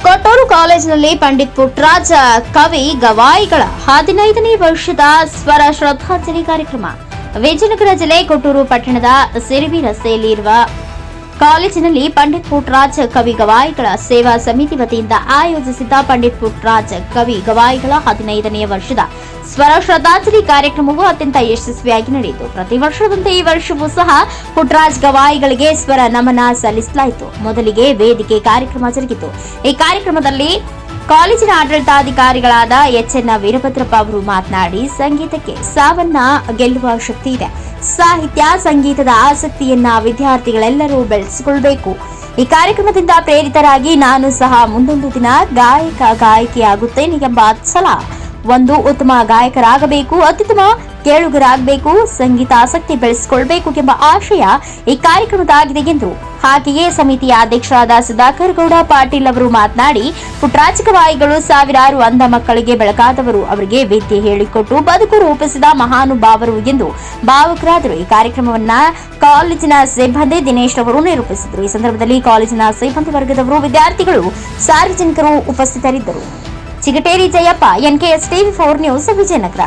ಕೊಟ್ಟೂರು ಕಾಲೇಜಿನಲ್ಲಿ ಪಂಡಿತ್ ಪುಟ್ರಾಜ ಕವಿ ಗವಾಯಿಗಳ ಹದಿನೈದನೇ ವರ್ಷದ ಸ್ವರ ಶ್ರದ್ಧಾಂಜಲಿ ಕಾರ್ಯಕ್ರಮ. ವಿಜಯನಗರ ಜಿಲ್ಲೆ ಕೊಟ್ಟೂರು ಪಟ್ಟಣದ ಸಿರಿವಿ ರಸ್ತೆಯಲ್ಲಿ ಇರುವ ಕಾಲೇಜಿನಲ್ಲಿ ಪಂಡಿತ್ ಪುಟ್ರಾಜ್ ಕವಿ ಗವಾಯಿಗಳ ಸೇವಾ ಸಮಿತಿ ವತಿಯಿಂದ ಆಯೋಜಿಸಿದ್ದ ಪಂಡಿತ್ ಪುಟ್ರಾಜ್ ಕವಿ ಗವಾಯಿಗಳ ಹದಿನೈದನೇ ವರ್ಷದ ಸ್ವರ ಶ್ರದ್ಧಾಂಜಲಿ ಕಾರ್ಯಕ್ರಮವು ಅತ್ಯಂತ ಯಶಸ್ವಿಯಾಗಿ ನಡೆಯಿತು. ಪ್ರತಿ ವರ್ಷದಂತೆ ಈ ವರ್ಷವೂ ಸಹ ಪುಟ್ರಾಜ್ ಗವಾಯಿಗಳಿಗೆ ಸ್ವರ ನಮನ ಸಲ್ಲಿಸಲಾಯಿತು. ಮೊದಲಿಗೆ ವೇದಿಕೆ ಕಾರ್ಯಕ್ರಮ ಜರುಗಿತು. ಈ ಕಾರ್ಯಕ್ರಮದಲ್ಲಿ ಕಾಲೇಜಿನ ಆಡಳಿತಾಧಿಕಾರಿಗಳಾದ ಎಚ್ ಎನ್ ವೀರಭದ್ರಪ್ಪ ಅವರು ಮಾತನಾಡಿ, ಸಂಗೀತಕ್ಕೆ ಸಾವನ್ನ ಗೆಲ್ಲುವ ಶಕ್ತಿ ಇದೆ. ಸಾಹಿತ್ಯ, ಸಂಗೀತದ ಆಸಕ್ತಿಯನ್ನ ವಿದ್ಯಾರ್ಥಿಗಳೆಲ್ಲರೂ ಬೆಳೆಸಿಕೊಳ್ಬೇಕು. ಈ ಕಾರ್ಯಕ್ರಮದಿಂದ ಪ್ರೇರಿತರಾಗಿ ನಾನು ಸಹ ಮುಂದೊಂದು ದಿನ ಗಾಯಕ, ಗಾಯಕಿಯಾಗುತ್ತೇನೆ ಎಂಬ ಛಲ ಒಂದು ಉತ್ತಮ ಗಾಯಕರಾಗಬೇಕು, ಅತ್ಯುತ್ತಮ ಕೇಳುಗರಾಗಬೇಕು ಸಂಗೀತ ಆಸಕ್ತಿ ಬೆಳೆಸಿಕೊಳ್ಬೇಕು ಎಂಬ ಆಶಯ ಈ ಕಾರ್ಯಕ್ರಮದಾಗಿದೆ ಎಂದು ಹಾಗೆಯೇ ಸಮಿತಿಯ ಅಧ್ಯಕ್ಷರಾದ ಸುಧಾಕರ್ ಗೌಡ ಪಾಟೀಲ್ ಅವರು ಮಾತನಾಡಿ ಪುಟ್ಟರಾಜ ಗವಾಯಿಗಳು ಸಾವಿರಾರು ಅಂಧ ಮಕ್ಕಳಿಗೆ ಬೆಳಕಾದವರು ಅವರಿಗೆ ವಿದ್ಯೆ ಹೇಳಿಕೊಟ್ಟು ಬದುಕು ರೂಪಿಸಿದ ಮಹಾನುಭಾವರು ಎಂದು ಭಾವಕರಾದರು. ಈ ಕಾರ್ಯಕ್ರಮವನ್ನ ಕಾಲೇಜಿನ ಸಿಬ್ಬಂದಿ ದಿನೇಶ್ ಅವರು ನಿರೂಪಿಸಿದರು. ಈ ಸಂದರ್ಭದಲ್ಲಿ ಕಾಲೇಜಿನ ಸಿಬ್ಬಂದಿ ವರ್ಗದವರು ವಿದ್ಯಾರ್ಥಿಗಳು, ಸಾರ್ವಜನಿಕರು ಉಪಸ್ಥಿತರಿದ್ದರು. Chigateri Jayappa NKS TV four news Vijayanagara.